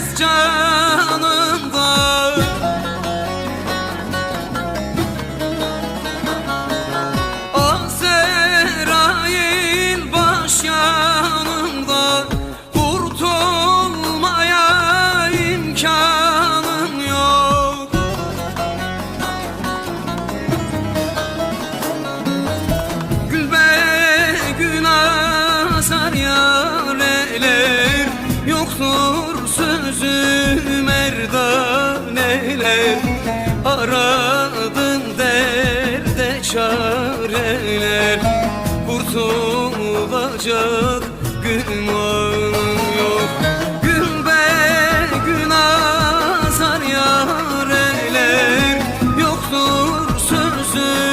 herkes canımda O ah serayil sözü merdaneler Aradın derde çareler Kurtulacak gümanın yok. Gül be gün azar yareler Yoktur sözü